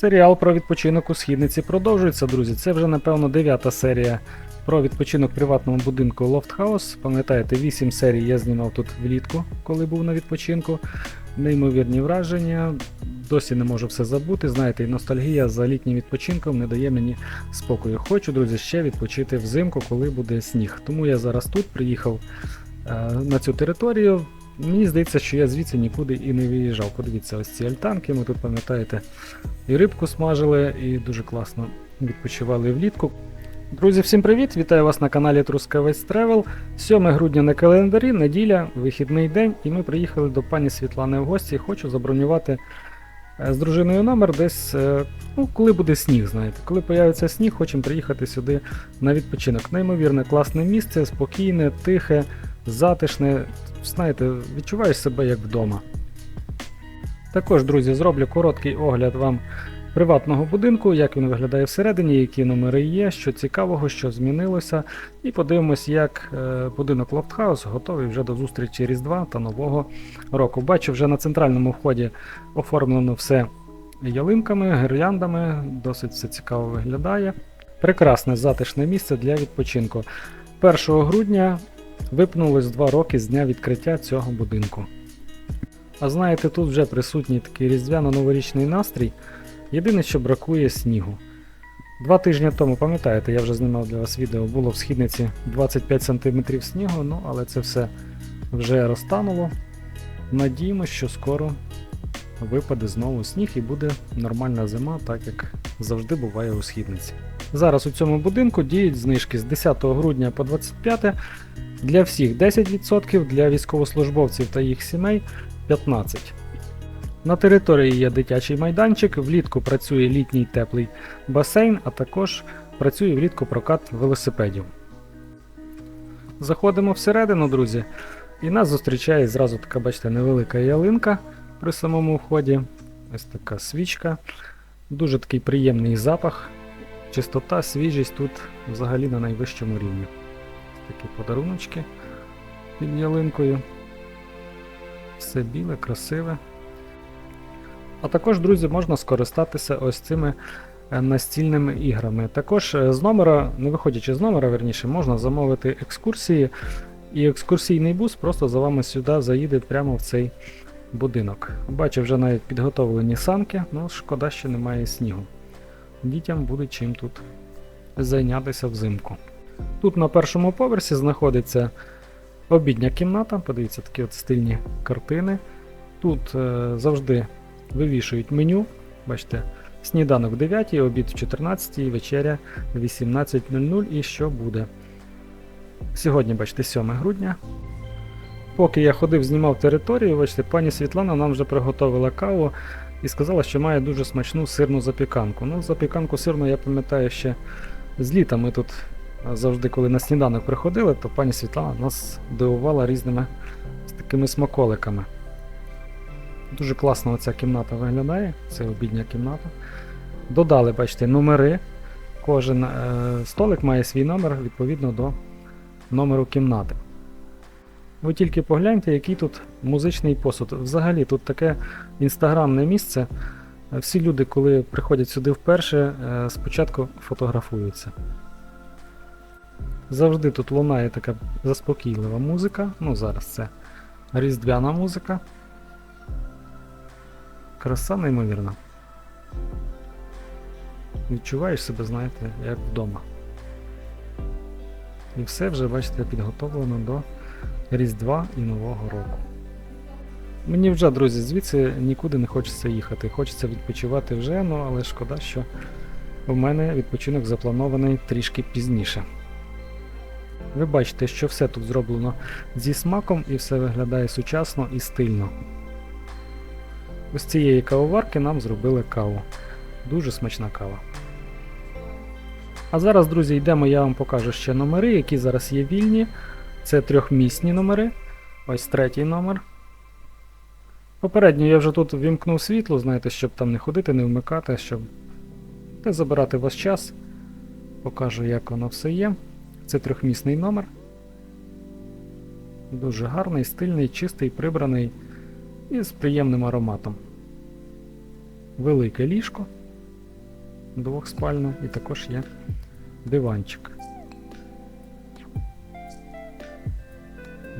Серіал про відпочинок у східниці продовжується, друзі. Це вже, напевно, дев'ята серія про відпочинок в приватному будинку House. Пам'ятаєте, 8 серій я знімав тут влітку, коли був на відпочинку. Неймовірні враження. Досі не можу все забути. Знаєте, і ностальгія за літнім відпочинком не дає мені спокою. Хочу, друзі, ще відпочити взимку, коли буде сніг. Тому я зараз тут приїхав е, на цю територію. Мені здається, що я звідси нікуди і не виїжджав. Подивіться, ось ці альтанки. Ми тут пам'ятаєте, і рибку смажили, і дуже класно відпочивали влітку. Друзі, всім привіт! Вітаю вас на каналі Трускавець Тревел. 7 грудня на календарі, неділя, вихідний день, і ми приїхали до пані Світлани в гості. Хочу забронювати е, з дружиною номер десь, е, ну, коли буде сніг, знаєте. Коли появиться сніг, хочемо приїхати сюди на відпочинок. Неймовірне класне місце, спокійне, тихе, затишне. Знаєте, відчуваєш себе як вдома. Також, друзі, зроблю короткий огляд вам приватного будинку, як він виглядає всередині, які номери є, що цікавого, що змінилося. І подивимось, як е, будинок Лофтхаус готовий вже до зустрічі Різдва та Нового року. Бачу, вже на центральному вході оформлено все ялинками, гірляндами, досить все цікаво виглядає. Прекрасне затишне місце для відпочинку. 1 грудня випнулось 2 роки з дня відкриття цього будинку. А знаєте, тут вже присутній такий різдвяно-новорічний настрій. Єдине, що бракує снігу. Два тижні тому, пам'ятаєте, я вже знімав для вас відео, було в східниці 25 см снігу, ну але це все вже розтануло. Надіємося, що скоро випаде знову сніг і буде нормальна зима, так як завжди буває у східниці. Зараз у цьому будинку діють знижки з 10 грудня по 25 для всіх 10%, для військовослужбовців та їх сімей 15%. На території є дитячий майданчик, влітку працює літній теплий басейн, а також працює влітку прокат велосипедів. Заходимо всередину, друзі, і нас зустрічає зразу така, бачите, невелика ялинка при самому вході. Ось така свічка. Дуже такий приємний запах. Чистота, свіжість тут взагалі на найвищому рівні. Такі подаруночки під ялинкою. Все біле, красиве. А також, друзі, можна скористатися ось цими е, настільними іграми. Також е, з номера, не виходячи з номера, верніше, можна замовити екскурсії, і екскурсійний бус просто за вами сюди заїде прямо в цей будинок. Бачу, вже навіть підготовлені санки, ну шкода, що немає снігу. Дітям буде чим тут зайнятися взимку. Тут на першому поверсі знаходиться обідня кімната, подивіться, такі от стильні картини. Тут е, завжди вивішують меню. Бачите, сніданок в 9, обід в 14, вечеря в 18.00 і що буде. Сьогодні, бачите, 7 грудня. Поки я ходив, знімав територію, бачите, пані Світлана нам вже приготувала каву і сказала, що має дуже смачну сирну запіканку. Ну, запіканку сирну я пам'ятаю ще з літа. Ми тут завжди, коли на сніданок приходили, то пані Світлана нас дивувала різними такими смаколиками. Дуже класно оця кімната виглядає, це обідня кімната. Додали, бачите, номери. Кожен е, столик має свій номер відповідно до номеру кімнати. Ви тільки погляньте, який тут музичний посуд. Взагалі тут таке інстаграмне місце. Всі люди, коли приходять сюди вперше, е, спочатку фотографуються. Завжди тут лунає така заспокійлива музика. Ну, зараз це різдвяна музика. Краса неймовірна. Відчуваєш себе, знаєте, як вдома. І все вже, бачите, підготовлено до Різдва і Нового року. Мені вже, друзі, звідси нікуди не хочеться їхати. Хочеться відпочивати вже, ну але шкода, що в мене відпочинок запланований трішки пізніше. Ви бачите, що все тут зроблено зі смаком і все виглядає сучасно і стильно. Ось цієї кавоварки нам зробили каву. Дуже смачна кава. А зараз, друзі, йдемо, я вам покажу ще номери, які зараз є вільні. Це трьохмісні номери. Ось третій номер. Попередньо я вже тут вімкнув світло, знаєте, щоб там не ходити, не вмикати, щоб не забирати ваш час. Покажу, як воно все є. Це трьохмісний номер. Дуже гарний, стильний, чистий, прибраний і з приємним ароматом. Велике ліжко. двохспальна і також є диванчик.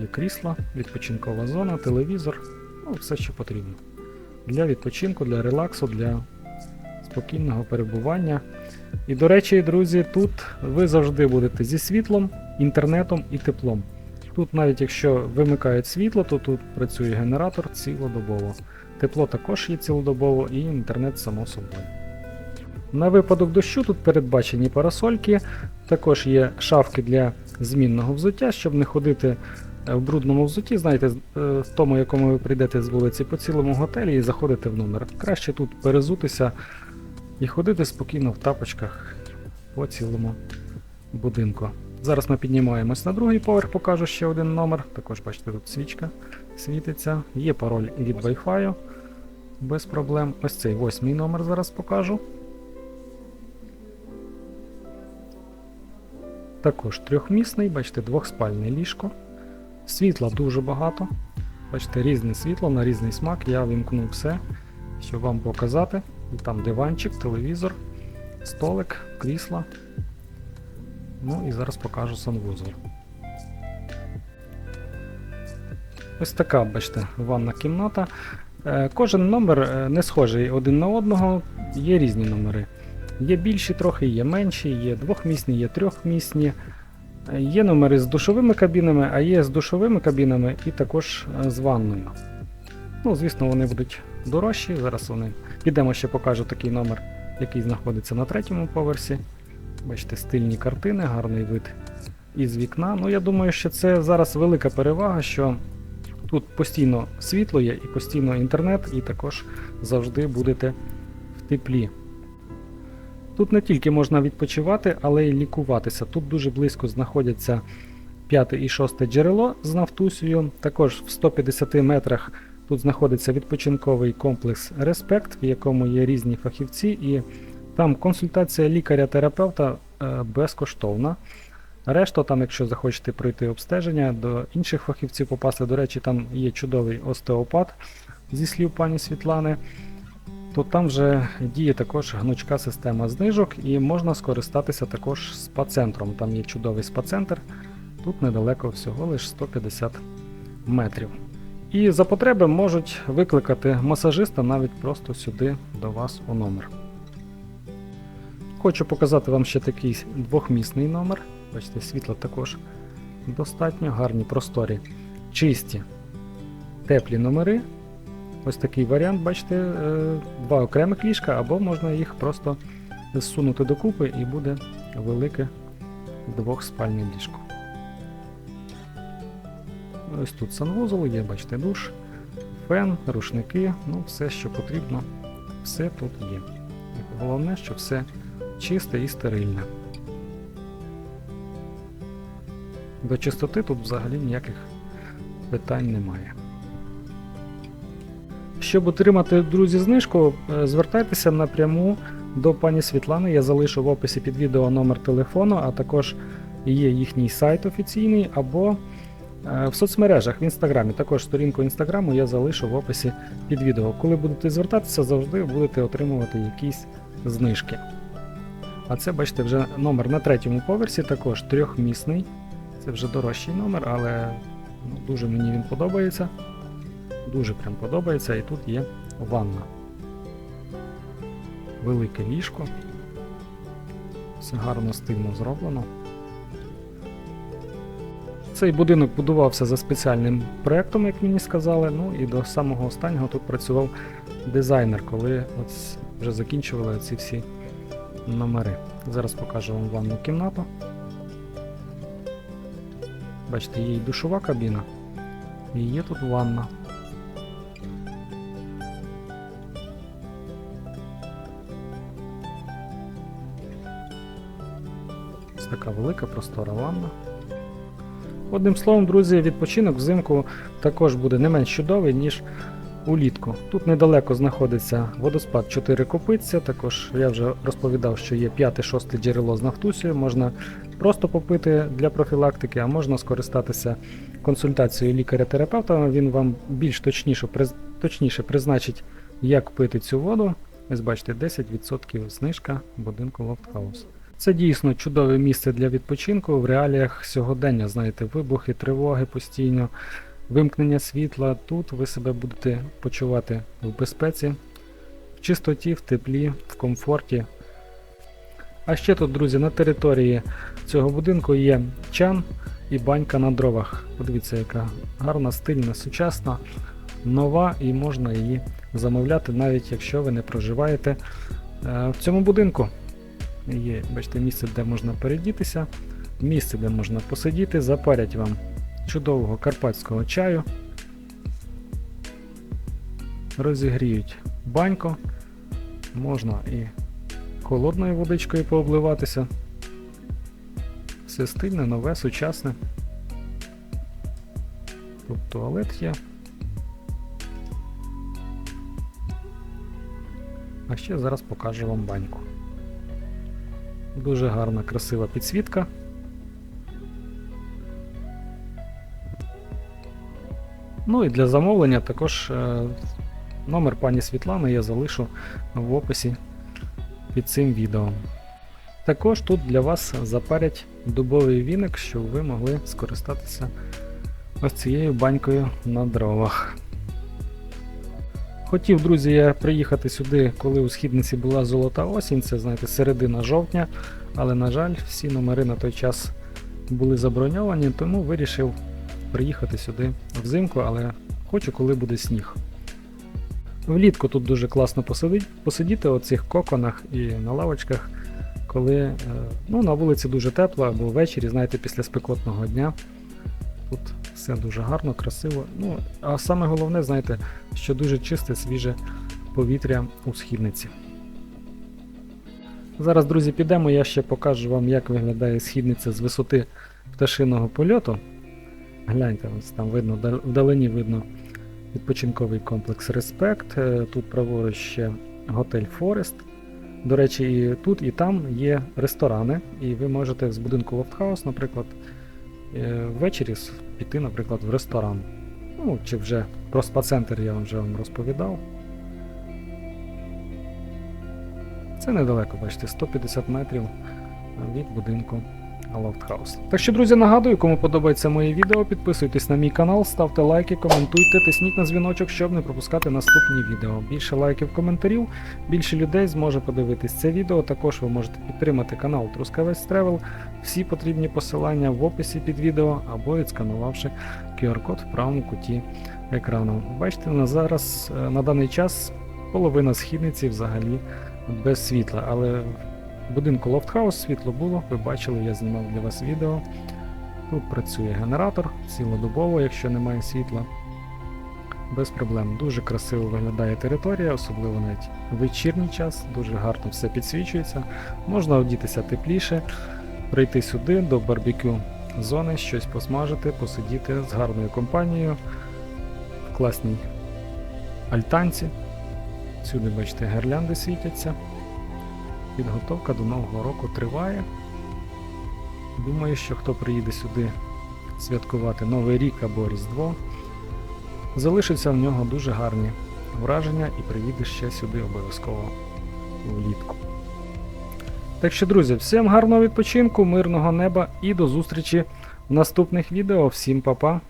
Є крісла, відпочинкова зона, телевізор, ну все, що потрібно. Для відпочинку, для релаксу, для спокійного перебування. І до речі, друзі, тут ви завжди будете зі світлом, інтернетом і теплом. Тут, навіть якщо вимикають світло, то тут працює генератор цілодобово. Тепло також є цілодобово і інтернет само собою. На випадок дощу тут передбачені парасольки, також є шафки для змінного взуття, щоб не ходити е, в брудному взутті, знаєте, е, в тому, якому ви прийдете з вулиці по цілому готелі і заходите в номер. Краще тут перезутися і ходити спокійно в тапочках по цілому будинку. Зараз ми піднімаємось на другий поверх, покажу ще один номер. Також бачите, тут свічка світиться. Є пароль від Wi-Fi без проблем. Ось цей восьмий номер зараз покажу. Також трьохмісний, бачите, двохспальне ліжко. Світла дуже багато. Бачите, різне світло на різний смак. Я вімкнув все, щоб вам показати. Там диванчик, телевізор, столик, крісла. Ну і зараз покажу санвузол. Ось така, бачите, ванна кімната. Е, Кожен номер е, не схожий один на одного, є різні номери. Є більші трохи, є менші, є двохмісні, є трьохмісні. Е, Є номери з душовими кабінами, а є з душовими кабінами і також з ванною. Ну, звісно, вони будуть дорожчі. Зараз вони. Підемо ще покажу такий номер, який знаходиться на третьому поверсі. Бачите, стильні картини, гарний вид із вікна. Ну, я думаю, що це зараз велика перевага, що тут постійно світло є і постійно інтернет, і також завжди будете в теплі. Тут не тільки можна відпочивати, але й лікуватися. Тут дуже близько знаходяться п'яте і шосте джерело з Нафтусією. Також в 150 метрах тут знаходиться відпочинковий комплекс Респект, в якому є різні фахівці, і там консультація лікаря-терапевта е, безкоштовна. Решта, там, якщо захочете пройти обстеження, до інших фахівців попасти, до речі, там є чудовий остеопат зі слів пані Світлани, то там вже діє також гнучка система знижок і можна скористатися також спа-центром. Там є чудовий спа-центр, тут недалеко всього лише 150 метрів. І за потреби можуть викликати масажиста навіть просто сюди до вас у номер. Хочу показати вам ще такий двохмісний номер. Бачите, світла також достатньо гарні, просторі, чисті, теплі номери. Ось такий варіант, бачите, е, два окремих ліжка, або можна їх просто зсунути докупи і буде велике двохспальне ліжко. Ось тут санвузол, є, бачите, душ, фен, рушники, ну все, що потрібно, все тут є. Головне, що все чисте і стерильне. До чистоти тут взагалі ніяких питань немає. Щоб отримати, друзі, знижку, е, звертайтеся напряму до пані Світлани. Я залишу в описі під відео номер телефону, а також є їхній сайт офіційний, або в соцмережах в інстаграмі. Також сторінку інстаграму я залишу в описі під відео. Коли будете звертатися, завжди будете отримувати якісь знижки. А це, бачите, вже номер на третьому поверсі, також трьохмісний. Це вже дорожчий номер, але ну, дуже мені він подобається. Дуже прям подобається, і тут є ванна. Велике ліжко. Все гарно стильно зроблено. Цей будинок будувався за спеціальним проєктом, як мені сказали. Ну і до самого останнього тут працював дизайнер, коли ось вже закінчували ці всі номери. Зараз покажу вам ванну кімнату. Бачите, є і душова кабіна, і є тут ванна. Ось така велика простора ванна. Одним словом, друзі, відпочинок взимку також буде не менш чудовий, ніж улітку. Тут недалеко знаходиться водоспад 4 копиця. Також я вже розповідав, що є 5-6 джерело з нафтусією. Можна просто попити для профілактики, а можна скористатися консультацією лікаря-терапевта. Він вам більш точніше, точніше призначить, як пити цю воду. Ось бачите, 10% знижка будинку Lofthouse. Це дійсно чудове місце для відпочинку в реаліях сьогодення. Знаєте, вибухи, тривоги постійно, вимкнення світла. Тут ви себе будете почувати в безпеці, в чистоті, в теплі, в комфорті. А ще тут, друзі, на території цього будинку є чан і банька на дровах. Подивіться, яка гарна, стильна, сучасна, нова і можна її замовляти, навіть якщо ви не проживаєте е, в цьому будинку. Є, бачите, місце, де можна передітися, місце, де можна посидіти, запарять вам чудового карпатського чаю, розігріють баньку, можна і холодною водичкою пообливатися. Все стильне, нове, сучасне. Тут туалет є. А ще зараз покажу вам баньку. Дуже гарна, красива підсвітка. Ну і для замовлення також е, номер пані Світлани я залишу в описі під цим відео. Також тут для вас запарять дубовий віник, щоб ви могли скористатися ось цією банькою на дровах. Хотів, друзі, я приїхати сюди, коли у східниці була золота осінь, це знаєте, середина жовтня, але, на жаль, всі номери на той час були заброньовані, тому вирішив приїхати сюди взимку, але хочу, коли буде сніг. Влітку тут дуже класно посидіти, посидіти у цих коконах і на лавочках, коли е, ну, на вулиці дуже тепло або ввечері, знаєте, після спекотного дня. Тут все дуже гарно, красиво. Ну, а саме головне, знаєте, що дуже чисте, свіже повітря у східниці. Зараз, друзі, підемо, я ще покажу вам, як виглядає східниця з висоти пташиного польоту. Гляньте, ось там видно, вдалині видно відпочинковий комплекс Респект. Е, Тут праворуч ще готель Форест. До речі, і тут, і там є ресторани, і ви можете з будинку Лофтхаус, наприклад, ввечері піти, наприклад, в ресторан. Ну, чи вже про спа-центр я вже вам розповідав. Це недалеко, бачите, 150 метрів від будинку Lofthouse. Так що, друзі, нагадую, кому подобається моє відео, підписуйтесь на мій канал, ставте лайки, коментуйте, тисніть на дзвіночок, щоб не пропускати наступні відео. Більше лайків, коментарів, більше людей зможе подивитись це відео. Також ви можете підтримати канал Трускавець Travel. Всі потрібні посилання в описі під відео або відсканувавши QR-код в правому куті екрану. Бачите, на зараз е, на даний час половина східниці взагалі без світла, але будинку Лофтхаус світло було, ви бачили, я знімав для вас відео. Тут працює генератор цілодобово, якщо немає світла. Без проблем. Дуже красиво виглядає територія, особливо навіть вечірній час, дуже гарно все підсвічується. Можна одітися тепліше, прийти сюди до барбекю зони, щось посмажити, посидіти з гарною компанією в класній альтанці. Сюди, бачите, гірлянди світяться. Підготовка до Нового року триває. Думаю, що хто приїде сюди святкувати Новий рік або Різдво, залишиться в нього дуже гарні враження і приїде ще сюди обов'язково влітку. Так що, друзі, всім гарного відпочинку, мирного неба і до зустрічі в наступних відео. Всім па-па!